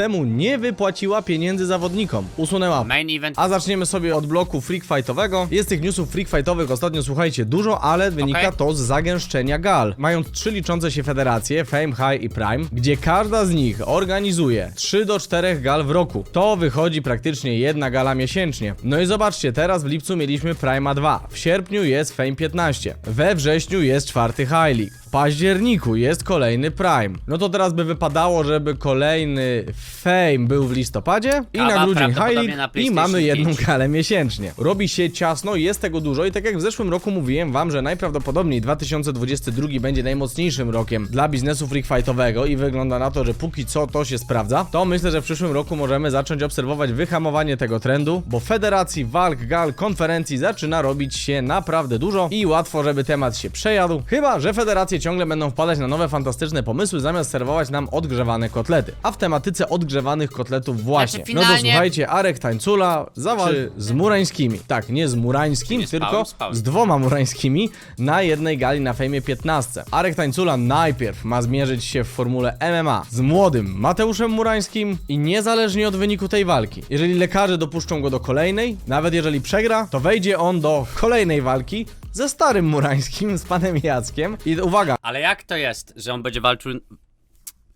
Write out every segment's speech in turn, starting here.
temu nie wypłaciła pieniędzy zawodnikom. Usunęła Main event. a zaczniemy sobie od bloku freak fightowego. Jest tych newsów freak fightowych ostatnio, słuchajcie, dużo, ale wynika Okej. to z zagęszczenia gal. Mają trzy liczące się federacje, Fame, High i Prime, gdzie każda z nich organizuje 3 do 4 gal w roku. To wychodzi praktycznie jedna gala miesięcznie. No i zobaczcie, teraz w lipcu mieliśmy Prima 2, w sierpniu jest Fame 15, we wrześniu jest czwarty High League. Październiku jest kolejny Prime. No to teraz by wypadało, żeby kolejny Fame był w listopadzie i Kawa na grudzień High prawdopodobnie na League i PlayStation mamy jedną 5. galę miesięcznie. Robi się ciasno, jest tego dużo i tak jak w zeszłym roku mówiłem wam, że najprawdopodobniej 2022 będzie najmocniejszym rokiem dla biznesu freak fightowego i wygląda na to, że póki co to się sprawdza, to myślę, że w przyszłym roku możemy zacząć obserwować wyhamowanie tego trendu, bo federacji, walk, gal, konferencji zaczyna robić się naprawdę dużo i łatwo, żeby temat się przejadł, chyba, że federacje ciągle będą wpadać na nowe fantastyczne pomysły zamiast serwować nam odgrzewane kotlety. A w tematyce odgrzewanych kotletów właśnie. Znaczy, No to finalnie- słuchajcie, Arek Tańcula zawalczy z Murańskimi. Tak, nie z Murańskim, Nie tylko spałem. z dwoma Murańskimi na jednej gali na fejmie 15. Arek Tańcula najpierw ma zmierzyć się w formule MMA z młodym Mateuszem Murańskim i niezależnie od wyniku tej walki, jeżeli lekarze dopuszczą go do kolejnej, nawet jeżeli przegra, to wejdzie on do kolejnej walki ze starym Murańskim, z panem Jackiem i uwaga, Ale jak to jest, że on będzie walczył...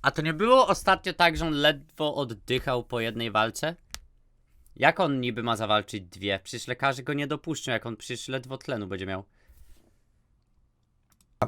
A to nie było ostatnio tak, że on ledwo oddychał po jednej walce? Jak on niby ma zawalczyć dwie? Przecież lekarze go nie dopuszczą, jak on przecież ledwo tlenu będzie miał.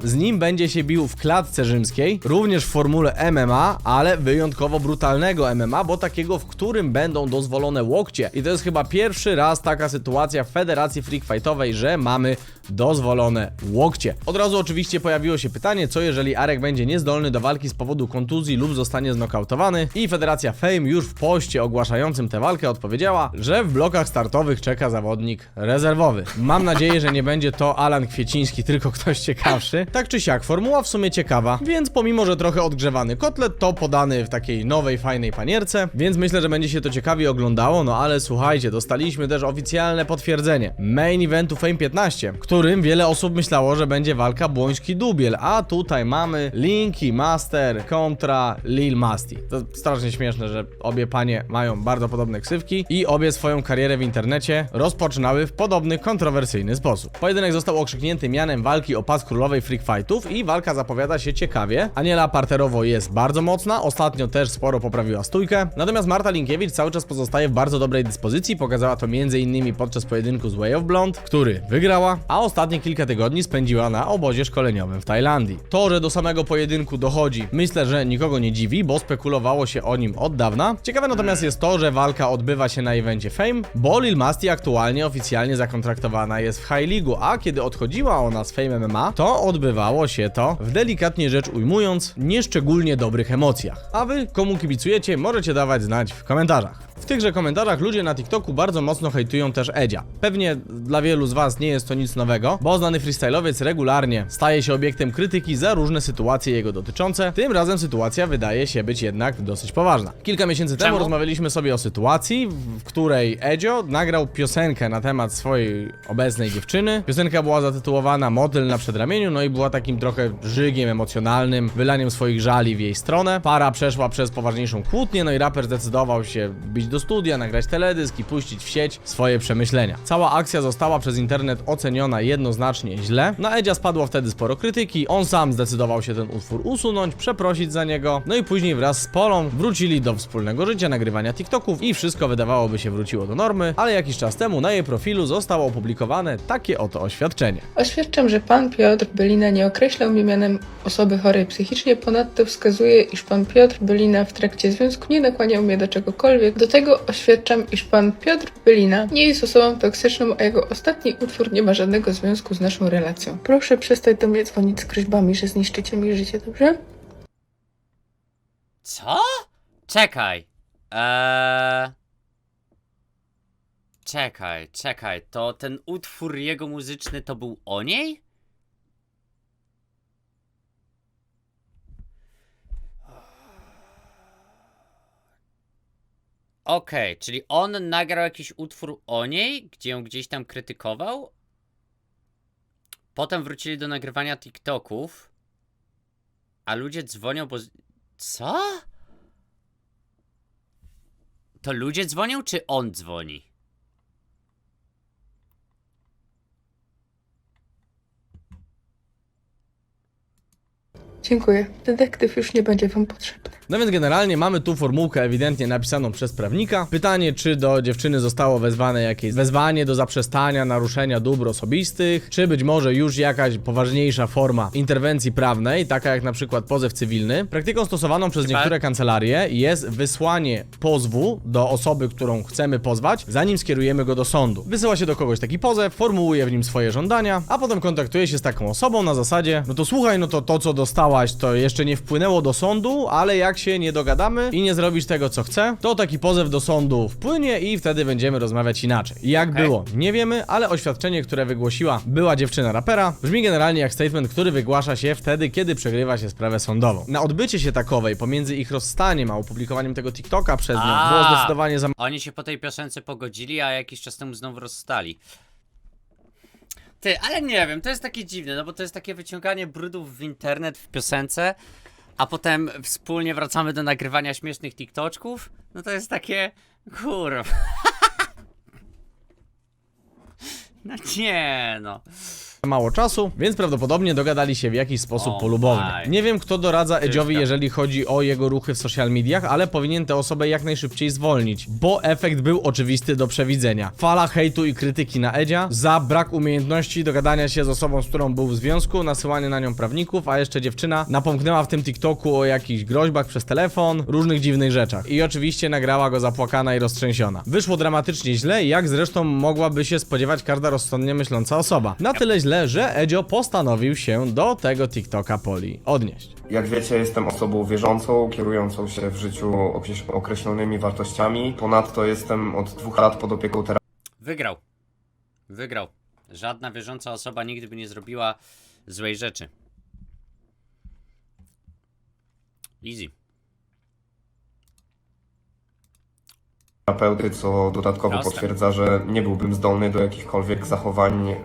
Z nim będzie się bił w klatce rzymskiej, również w formule MMA, ale wyjątkowo brutalnego MMA, bo takiego, w którym będą dozwolone łokcie. I to jest chyba pierwszy raz taka sytuacja w Federacji Freak Fightowej, że mamy dozwolone łokcie. Od razu oczywiście pojawiło się pytanie, co jeżeli Arek będzie niezdolny do walki z powodu kontuzji lub zostanie znokautowany i Federacja Fame już w poście ogłaszającym tę walkę odpowiedziała, że w blokach startowych czeka zawodnik rezerwowy. Mam nadzieję, że nie będzie to Alan Kwieciński, tylko ktoś ciekawszy. Tak czy siak, formuła w sumie ciekawa, więc pomimo, że trochę odgrzewany kotlet, to podany w takiej nowej, fajnej panierce, więc myślę, że będzie się to ciekawie oglądało, no ale słuchajcie, dostaliśmy też oficjalne potwierdzenie main eventu Fame 15, którym wiele osób myślało, że będzie walka Błoński-Dubiel, a tutaj mamy Linki Master kontra Lil Masti. To strasznie śmieszne, że obie panie mają bardzo podobne ksywki i obie swoją karierę w internecie rozpoczynały w podobny, kontrowersyjny sposób. Pojedynek został okrzyknięty mianem walki o pas królowej freak fightów i walka zapowiada się ciekawie. Aniela parterowo jest bardzo mocna, ostatnio też sporo poprawiła stójkę, natomiast Marta Linkiewicz cały czas pozostaje w bardzo dobrej dyspozycji, pokazała to m.in. podczas pojedynku z Way of Blonde, który wygrała, a ostatnie kilka tygodni spędziła na obozie szkoleniowym w Tajlandii. To, że do samego pojedynku dochodzi, myślę, że nikogo nie dziwi, bo spekulowało się o nim od dawna. Ciekawe natomiast jest to, że walka odbywa się na evencie Fame, bo Lil Masti aktualnie oficjalnie zakontraktowana jest w High League'u, a kiedy odchodziła ona z Fame MMA, to odbywało się to w delikatnie rzecz ujmując nieszczególnie dobrych emocjach. A wy, komu kibicujecie, możecie dawać znać w komentarzach. W tychże komentarzach ludzie na TikToku bardzo mocno hejtują też Edzia. Pewnie dla wielu z was nie jest to nic nowego, bo znany freestyle'owiec regularnie staje się obiektem krytyki za różne sytuacje jego dotyczące. Tym razem sytuacja wydaje się być jednak dosyć poważna. Kilka miesięcy temu Czemu? rozmawialiśmy sobie o sytuacji, w której Edzio nagrał piosenkę na temat swojej obecnej dziewczyny. Piosenka była zatytułowana Motyl na przedramieniu, no i była takim trochę żygiem emocjonalnym, wylaniem swoich żali w jej stronę. Para przeszła przez poważniejszą kłótnię, no i raper zdecydował się bić do studia, nagrać teledysk i puścić w sieć swoje przemyślenia. Cała akcja została przez internet oceniona jednoznacznie źle. Na Edzia spadło wtedy sporo krytyki, on sam zdecydował się ten utwór usunąć, przeprosić za niego, no i później wraz z Polą wrócili do wspólnego życia, nagrywania TikToków i wszystko wydawałoby się wróciło do normy, ale jakiś czas temu na jej profilu zostało opublikowane takie oto oświadczenie. Oświadczam, że pan Piotr Bylina nie określał mnie mianem osoby chorej psychicznie, ponadto wskazuje, iż pan Piotr Bylina w trakcie związku nie nakłaniał mnie do czegokolwiek. Do tego oświadczam, iż pan Piotr Bylina nie jest osobą toksyczną, a jego ostatni utwór nie ma żadnego związku z naszą relacją. Proszę przestać do mnie dzwonić z groźbami, że zniszczycie mi życie, dobrze? Co? Czekaj. Eee... Czekaj, czekaj. To ten utwór jego muzyczny to był o niej? Okej, czyli on nagrał jakiś utwór o niej, gdzie ją gdzieś tam krytykował. Potem wrócili do nagrywania TikToków. A ludzie dzwonią, bo. Co? To ludzie dzwonią, czy on dzwoni? Dziękuję. Detektyw już nie będzie wam potrzebny. No więc generalnie mamy tu formułkę ewidentnie napisaną przez prawnika. Pytanie, czy do dziewczyny zostało wezwane jakieś wezwanie do zaprzestania naruszenia dóbr osobistych, czy być może już jakaś poważniejsza forma interwencji prawnej, taka jak na przykład pozew cywilny. Praktyką stosowaną przez niektóre kancelarie jest wysłanie pozwu do osoby, którą chcemy pozwać, zanim skierujemy go do sądu. Wysyła się do kogoś taki pozew, formułuje w nim swoje żądania, a potem kontaktuje się z taką osobą na zasadzie, no to słuchaj, no to to co dostałaś to jeszcze nie wpłynęło do sądu, ale jak się nie dogadamy i nie zrobisz tego co chcę, to taki pozew do sądu wpłynie i wtedy będziemy rozmawiać inaczej. Jak Okej. było, nie wiemy, ale oświadczenie, które wygłosiła była dziewczyna rapera, brzmi generalnie jak statement, który wygłasza się wtedy, kiedy przegrywa się sprawę sądową. Na odbycie się takowej pomiędzy ich rozstaniem a opublikowaniem tego TikToka przez nią było zdecydowanie za Oni się po tej piosence pogodzili, a jakiś czas temu znowu rozstali. Ty, ale nie wiem, to jest takie dziwne, no bo to jest takie wyciąganie brudów w internet w piosence, a potem wspólnie wracamy do nagrywania śmiesznych TikToczków. No to jest takie. Kurwa. No nie, no. Mało czasu, więc prawdopodobnie dogadali się w jakiś sposób O polubownie. Nie wiem, kto doradza Edziowi, Ciężka. jeżeli chodzi o jego ruchy w social mediach, ale powinien tę osobę jak najszybciej zwolnić, bo efekt był oczywisty do przewidzenia. Fala hejtu i krytyki na Edzia za brak umiejętności dogadania się z osobą, z którą był w związku, nasyłanie na nią prawników, a jeszcze dziewczyna napomknęła w tym TikToku o jakichś groźbach przez telefon, różnych dziwnych rzeczach. I oczywiście nagrała go zapłakana i roztrzęsiona. Wyszło dramatycznie źle, jak zresztą mogłaby się spodziewać każda rozsądnie myśląca osoba. Na tyle źle, że Edzio postanowił się do tego TikToka Poli odnieść. Jak wiecie, jestem osobą wierzącą, kierującą się w życiu okreś- określonymi wartościami. Ponadto jestem od dwóch lat pod opieką Wygrał. Wygrał. Żadna wierząca osoba nigdy by nie zrobiła złej rzeczy. Easy. Terapeuty, co dodatkowo potwierdza, że nie byłbym zdolny do jakichkolwiek zachowań e,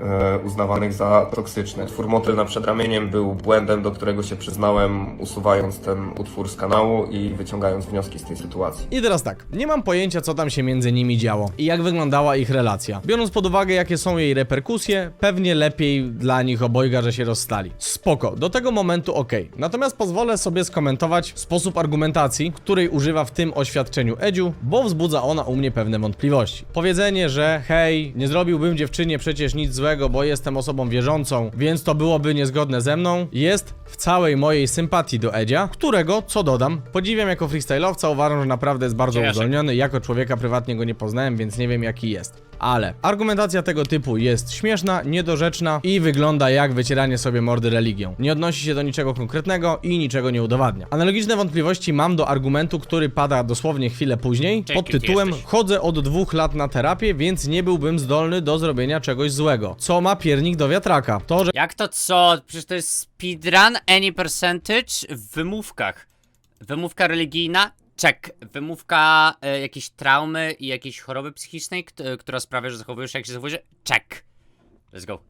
uznawanych za toksyczne. Twór Motyl na przedramieniem był błędem, do którego się przyznałem, usuwając ten utwór z kanału i wyciągając wnioski z tej sytuacji. I teraz tak, nie mam pojęcia co tam się między nimi działo i jak wyglądała ich relacja. Biorąc pod uwagę jakie są jej reperkusje, pewnie lepiej dla nich obojga, że się rozstali. Spoko, do tego momentu ok. Natomiast pozwolę sobie skomentować sposób argumentacji, której używa w tym oświadczeniu Edziu, bo wzbudza ona u mnie pewne wątpliwości. Powiedzenie, że hej, nie zrobiłbym dziewczynie przecież nic złego, bo jestem osobą wierzącą, więc to byłoby niezgodne ze mną, jest w całej mojej sympatii do Edzia, którego, co dodam, podziwiam jako freestyle'owca, uważam, że naprawdę jest bardzo uzdolniony, jako człowieka prywatnie go nie poznałem, więc nie wiem jaki jest. Ale argumentacja tego typu jest śmieszna, niedorzeczna i wygląda jak wycieranie sobie mordy religią. Nie odnosi się do niczego konkretnego i niczego nie udowadnia. Analogiczne wątpliwości mam do argumentu, który pada dosłownie chwilę później, pod tytułem? Chodzę od dwóch lat na terapię, więc nie byłbym zdolny do zrobienia czegoś złego. Co ma piernik do wiatraka? To, że Jak to co? Przecież to jest speedrun any percentage w wymówkach. Wymówka religijna? Check. Wymówka e, jakiejś traumy i jakiejś choroby psychicznej, e, która sprawia, że zachowujesz się jak się zachowujesz? Check. Let's go.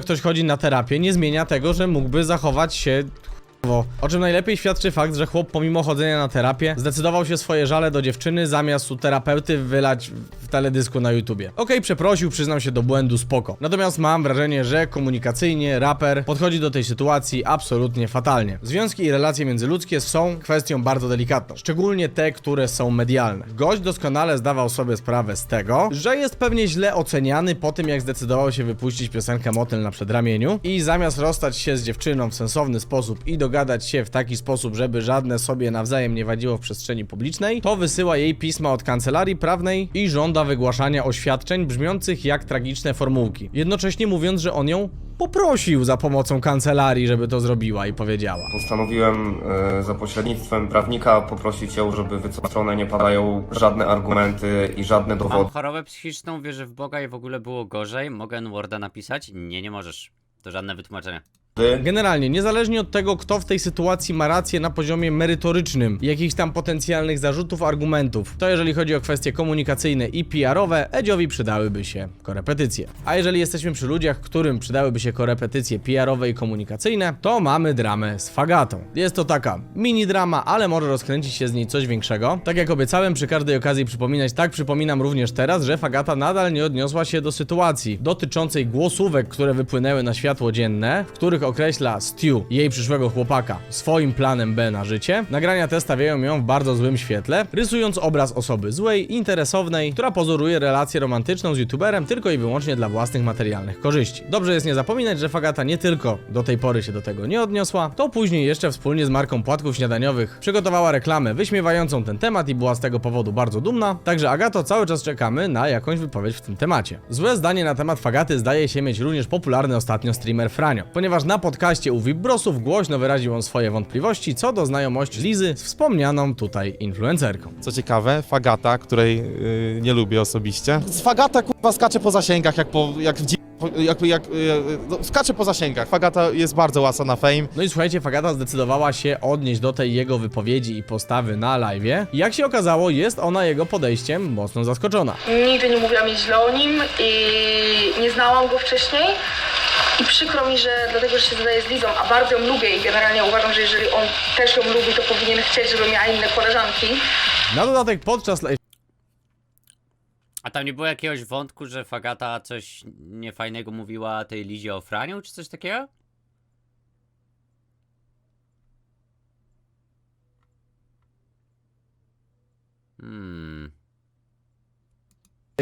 ktoś chodzi na terapię, nie zmienia tego, że mógłby zachować się. O czym najlepiej świadczy fakt, że chłop pomimo chodzenia na terapię zdecydował się swoje żale do dziewczyny zamiast u terapeuty wylać w teledysku na YouTubie. Okej, przeprosił, przyznał się do błędu, spoko. Natomiast mam wrażenie, że komunikacyjnie raper podchodzi do tej sytuacji absolutnie fatalnie. Związki i relacje międzyludzkie są kwestią bardzo delikatną, szczególnie te, które są medialne. Gość doskonale zdawał sobie sprawę z tego, że jest pewnie źle oceniany po tym, jak zdecydował się wypuścić piosenkę Motyl na przedramieniu i zamiast rozstać się z dziewczyną w sensowny sposób i dogadać się w taki sposób, żeby żadne sobie nawzajem nie wadziło w przestrzeni publicznej, to wysyła jej pisma od kancelarii prawnej i żąda wygłaszania oświadczeń brzmiących jak tragiczne formułki. Jednocześnie mówiąc, że on ją poprosił za pomocą kancelarii, żeby to zrobiła i powiedziała. Postanowiłem e, za pośrednictwem prawnika poprosić ją, żeby wycofane nie padają żadne argumenty i żadne Mam dowody. chorobę psychiczną, wierzę w Boga i w ogóle było gorzej. Mogę N-Worda napisać? Nie, nie możesz. To żadne wytłumaczenie. Generalnie, niezależnie od tego, kto w tej sytuacji ma rację na poziomie merytorycznym, jakichś tam potencjalnych zarzutów, argumentów, to jeżeli chodzi o kwestie komunikacyjne i PR-owe, Edziowi przydałyby się korepetycje. A jeżeli jesteśmy przy ludziach, którym przydałyby się korepetycje PR-owe i komunikacyjne, to mamy dramę z Fagatą. Jest to taka mini drama, ale może rozkręcić się z niej coś większego. Tak jak obiecałem przy każdej okazji przypominać, tak przypominam również teraz, że Fagata nadal nie odniosła się do sytuacji dotyczącej głosówek, które wypłynęły na światło dzienne, w których określa Stu, jej przyszłego chłopaka, swoim planem B na życie. Nagrania te stawiają ją w bardzo złym świetle, rysując obraz osoby złej, interesownej, która pozoruje relację romantyczną z youtuberem tylko i wyłącznie dla własnych materialnych korzyści. Dobrze jest nie zapominać, że Fagata nie tylko do tej pory się do tego nie odniosła, to później jeszcze wspólnie z marką płatków śniadaniowych przygotowała reklamę wyśmiewającą ten temat i była z tego powodu bardzo dumna. Także Agato, cały czas czekamy na jakąś wypowiedź w tym temacie. Złe zdanie na temat Fagaty zdaje się mieć również popularny ostatnio streamer Franio, ponieważ na podcaście u Vibrosów głośno wyraził on swoje wątpliwości co do znajomości Lizy z wspomnianą tutaj influencerką. Co ciekawe, Fagata, której yy, nie lubię osobiście. Fagata kurwa skacze po zasięgach, jak po, jak w dzi- jak, jak, yy, no, skacze po zasięgach. Fagata jest bardzo łasa na fame. No i słuchajcie, Fagata zdecydowała się odnieść do tej jego wypowiedzi i postawy na live. I jak się okazało, jest ona jego podejściem mocno zaskoczona. Nigdy nie mówiłam nic źle o nim i nie znałam go wcześniej. I przykro mi, że dlatego, że się zadaje z Lizą, a bardzo ją lubię i generalnie uważam, że jeżeli on też ją lubi, to powinien chcieć, żebym miała inne koleżanki. Na dodatek podczas live A tam nie było jakiegoś wątku, że Fagata coś niefajnego mówiła tej Lizie o Franiu, czy coś takiego? Hmm.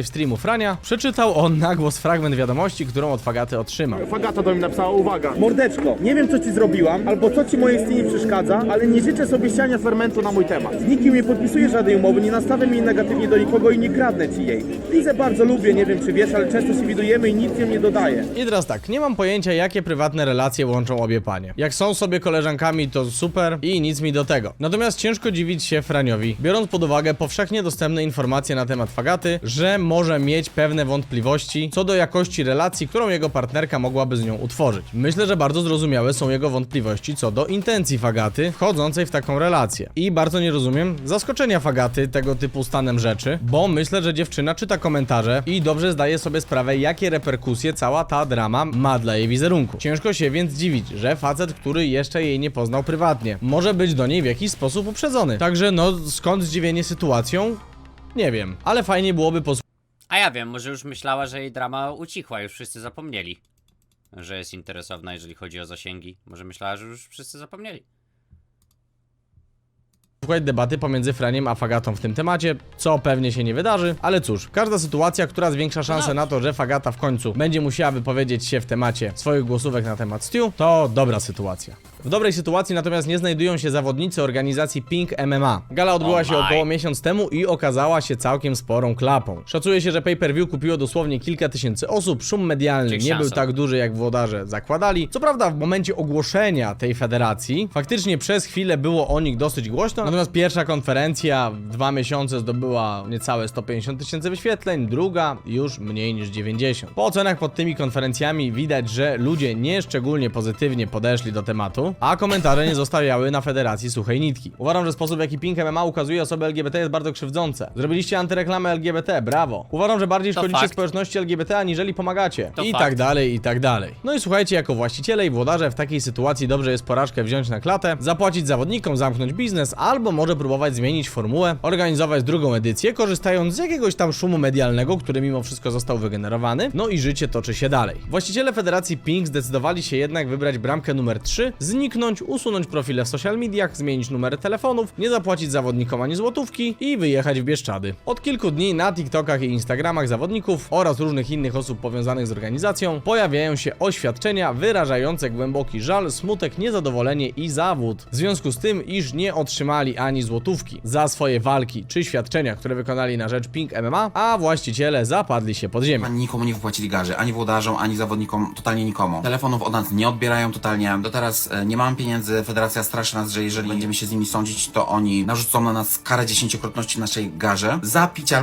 Streamu Frania przeczytał on na głos fragment wiadomości, którą od Fagaty otrzymał. Fagata do mnie napisała, uwaga, mordeczko, nie wiem co ci zrobiłam, albo co ci moje istnienie przeszkadza, ale nie życzę sobie siania fermentu na mój temat. Z nikim nie podpisuję żadnej umowy, nie nastawiam jej negatywnie do nikogo i nie kradnę ci jej. Lizę bardzo lubię, nie wiem czy wiesz, ale często się widujemy i nic ją nie dodaję. I teraz tak, nie mam pojęcia, jakie prywatne relacje łączą obie panie. Jak są sobie koleżankami, to super i nic mi do tego. Natomiast ciężko dziwić się Franiowi, biorąc pod uwagę powszechnie dostępne informacje na temat Fagaty, że może mieć pewne wątpliwości co do jakości relacji, którą jego partnerka mogłaby z nią utworzyć. Myślę, że bardzo zrozumiałe są jego wątpliwości co do intencji Fagaty wchodzącej w taką relację. I bardzo nie rozumiem zaskoczenia Fagaty tego typu stanem rzeczy, bo myślę, że dziewczyna czyta komentarze i dobrze zdaje sobie sprawę, jakie reperkusje cała ta drama ma dla jej wizerunku. Ciężko się więc dziwić, że facet, który jeszcze jej nie poznał prywatnie, może być do niej w jakiś sposób uprzedzony. Także no, skąd zdziwienie sytuacją? Nie wiem, ale fajnie byłoby posłuchać A ja wiem, może już myślała, że jej drama ucichła, już wszyscy zapomnieli, że jest interesowna, jeżeli chodzi o zasięgi. Może myślała, że już wszyscy zapomnieli. słuchać debaty pomiędzy Franiem a Fagatą w tym temacie, co pewnie się nie wydarzy, ale cóż, każda sytuacja, która zwiększa szanse na to, że Fagata w końcu będzie musiała wypowiedzieć się w temacie swoich głosówek na temat Stu, to dobra sytuacja. W dobrej sytuacji natomiast nie znajdują się zawodnicy organizacji Pink MMA. Gala odbyła Oh się około miesiąc temu i okazała się całkiem sporą klapą. Szacuje się, że pay-per-view kupiło dosłownie kilka tysięcy osób, szum medialny Czyli nie był tak duży jak włodarze zakładali. Co prawda w momencie ogłoszenia tej federacji faktycznie przez chwilę było o nich dosyć głośno, natomiast pierwsza konferencja w dwa miesiące zdobyła niecałe 150 tysięcy wyświetleń, druga już mniej niż 90. Po ocenach pod tymi konferencjami widać, że ludzie nie szczególnie pozytywnie podeszli do tematu, a komentarze nie zostawiały na federacji suchej nitki. Uważam, że sposób w jaki Pink MMA ukazuje osoby LGBT jest bardzo krzywdzące. Zrobiliście antyreklamę LGBT, brawo. Uważam, że bardziej To szkodzicie fakt. społeczności LGBT aniżeli pomagacie. To I fakt. tak dalej, i tak dalej. No i słuchajcie, jako właściciele i włodarze w takiej sytuacji dobrze jest porażkę wziąć na klatę, zapłacić zawodnikom, zamknąć biznes, albo może próbować zmienić formułę, organizować drugą edycję, korzystając z jakiegoś tam szumu medialnego, który mimo wszystko został wygenerowany, no i życie toczy się dalej. Właściciele Federacji Pink zdecydowali się jednak wybrać bramkę numer 3, zniknąć, usunąć profile w social mediach, zmienić numery telefonów, nie zapłacić zawodnikom ani złotówki i wyjechać w Bieszczady. Od kilku dni na TikTokach i Instagramach zawodników oraz różnych innych osób powiązanych z organizacją pojawiają się oświadczenia wyrażające głęboki żal, smutek, niezadowolenie i zawód. W związku z tym, iż nie otrzymali ani złotówki za swoje walki czy świadczenia, które wykonali na rzecz Pink MMA, a właściciele zapadli się pod ziemię. Nikomu nie wypłacili garzy, ani włodarzom, ani zawodnikom, totalnie nikomu. Telefonów od nas nie odbierają totalnie. Do teraz e, nie mamy pieniędzy. Federacja straszy nas, że jeżeli będziemy się z nimi sądzić, to oni narzucą na nas karę dziesięciokrotności naszej garze za picia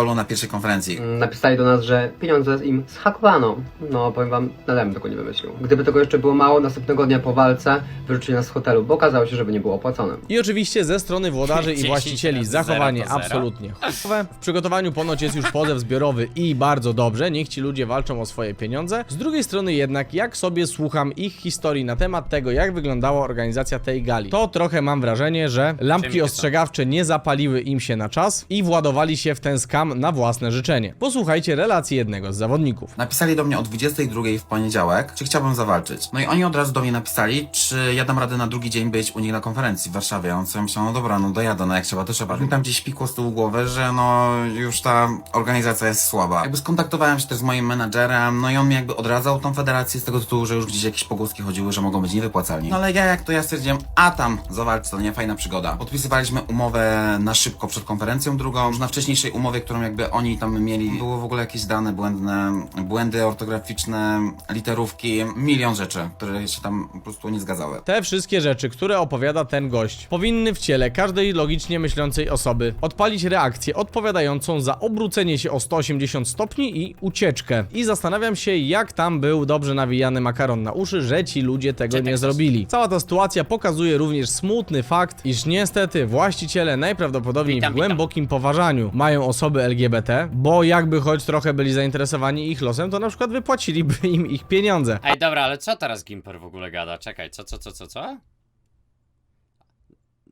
alkoholu na pierwszej konferencji. Napisali do nas, że pieniądze im zhakowano. No, powiem wam, nadal bym tego nie wymyślił. Gdyby tego jeszcze było mało, następnego dnia po walce wyrzucili nas z hotelu, bo okazało się, żeby nie było opłacone. I oczywiście ze strony włodarzy i 10 właścicieli razy zachowanie zero to zero. absolutnie chujowe. W przygotowaniu ponoć jest już pozew zbiorowy i bardzo dobrze, niech ci ludzie walczą o swoje pieniądze. Z drugiej strony jednak, jak sobie słucham ich historii na temat tego, jak wyglądała organizacja tej gali, to trochę mam wrażenie, że lampki ostrzegawcze nie zapaliły im się na czas i władowali się w ten skam na własne życzenie. Posłuchajcie relacji jednego z zawodników. Napisali do mnie o 22 w poniedziałek, czy chciałbym zawalczyć. No i oni od razu do mnie napisali, czy ja dam radę na drugi dzień być u nich na konferencji w Warszawie. Ja sobie myślał, no dobra, no dojadę, no jak trzeba, to trzeba. Mi tam gdzieś pikło z tyłu głowy, że no już ta organizacja jest słaba. Jakby skontaktowałem się też z moim menadżerem, no i on mi jakby odradzał tą federację z tego tytułu, że już gdzieś jakieś pogłoski chodziły, że mogą być niewypłacalni. No ale ja jak to ja stwierdziłem, a tam, zawalcz, to nie fajna przygoda. Podpisywaliśmy umowę na szybko przed konferencją drugą. Już na wcześniejszej umowie, którą jakby oni tam mieli, były w ogóle jakieś dane błędne, błędy ortograficzne, literówki, milion rzeczy, które się tam po prostu nie zgadzały. Te wszystkie rzeczy, które opowiada ten gość, powinny w ciele każdej logicznie myślącej osoby odpalić reakcję odpowiadającą za obrócenie się o 180 stopni i ucieczkę. I zastanawiam się, jak tam był dobrze nawijany makaron na uszy, że ci ludzie tego nie zrobili. Cała ta sytuacja pokazuje również smutny fakt, iż niestety właściciele najprawdopodobniej Witam, w witam. głębokim poważaniu mają osoby LGBT, bo jakby choć trochę byli zainteresowani ich losem, to na przykład wypłaciliby im ich pieniądze. Ej, dobra, ale co teraz Gimper w ogóle gada? Czekaj, co, co, co, co, co?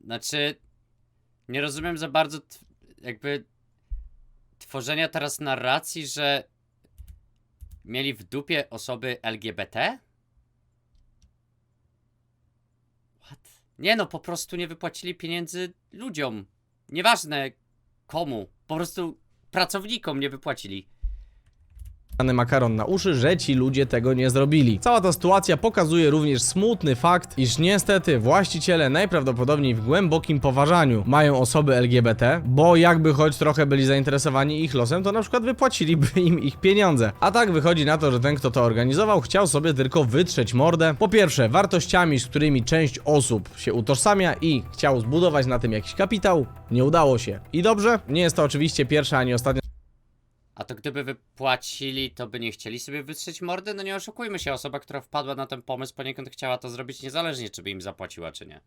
Znaczy, nie rozumiem za bardzo jakby tworzenia teraz narracji, że mieli w dupie osoby LGBT? What? Nie no, po prostu nie wypłacili pieniędzy ludziom. Nieważne komu, po prostu pracownikom nie wypłacili. Makaron na uszy, że ci ludzie tego nie zrobili. Cała ta sytuacja pokazuje również smutny fakt, iż niestety właściciele najprawdopodobniej w głębokim poważaniu mają osoby LGBT, bo jakby choć trochę byli zainteresowani ich losem, to na przykład wypłaciliby im ich pieniądze. A tak wychodzi na to, że ten, kto to organizował, chciał sobie tylko wytrzeć mordę. Po pierwsze, wartościami, z którymi część osób się utożsamia i chciał zbudować na tym jakiś kapitał, nie udało się. I dobrze, nie jest to oczywiście pierwsza ani ostatnia A to gdyby wypłacili, to by nie chcieli sobie wytrzeć mordy? No nie oszukujmy się, osoba, która wpadła na ten pomysł poniekąd chciała to zrobić niezależnie, czy by im zapłaciła, czy nie.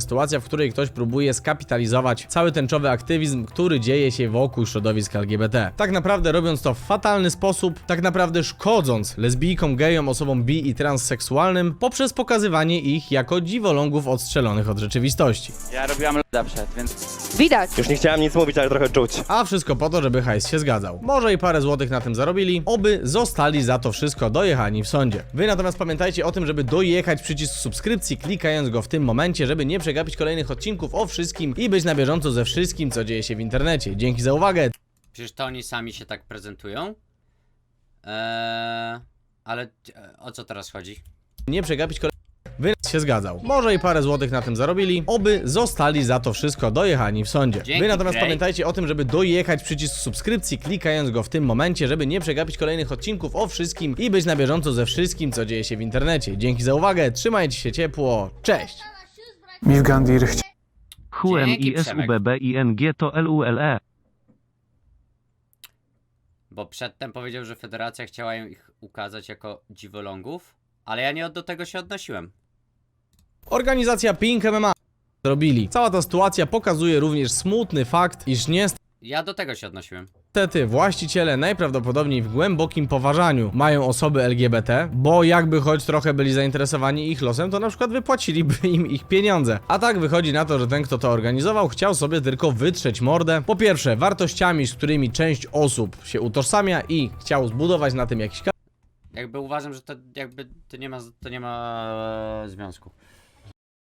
Sytuacja, w której ktoś próbuje skapitalizować cały tęczowy aktywizm, który dzieje się wokół środowisk LGBT. Tak naprawdę robiąc to w fatalny sposób, tak naprawdę szkodząc lesbijkom, gejom, osobom bi i transseksualnym poprzez pokazywanie ich jako dziwolągów odstrzelonych od rzeczywistości. Ja robiłam loda przed, więc Widać. Już nie chciałem nic mówić, ale trochę czuć. A wszystko po to, żeby hajs się zgadzał. Może i parę złotych na tym zarobili, oby zostali za to wszystko dojechani w sądzie. Wy natomiast pamiętajcie o tym, żeby dojechać przycisk subskrypcji, klikając go w tym momencie, żeby nie przegapić kolejnych odcinków o wszystkim i być na bieżąco ze wszystkim, co dzieje się w internecie. Dzięki za uwagę. Przecież to oni sami się tak prezentują. Eee, ale e, o co teraz chodzi? Nie przegapić kolejnych Wy się zgadzał. Może i parę złotych na tym zarobili, oby zostali za to wszystko dojechani w sądzie. Dzięki, Wy natomiast pamiętajcie o tym, żeby dojechać przycisk subskrypcji, klikając go w tym momencie, żeby nie przegapić kolejnych odcinków o wszystkim i być na bieżąco ze wszystkim, co dzieje się w internecie. Dzięki za uwagę, trzymajcie się ciepło, cześć! Mifgandir chci- Dzięki, Przemek. HUMISUBBING to LULE. Bo przedtem powiedział, że federacja chciała ich ukazać jako dziwolągów, ale ja nie do tego się odnosiłem. Organizacja Pink MMA zrobili. Cała ta sytuacja pokazuje również smutny fakt, iż niestety Ja do tego się odnosiłem. Właściciele najprawdopodobniej w głębokim poważaniu mają osoby LGBT, bo jakby choć trochę byli zainteresowani ich losem, to na przykład wypłaciliby im ich pieniądze. A tak wychodzi na to, że ten, kto to organizował, chciał sobie tylko wytrzeć mordę. Po pierwsze, wartościami, z którymi część osób się utożsamia i chciał zbudować na tym jakiś Jakby uważam, że to jakby to nie ma, to nie ma e, związku.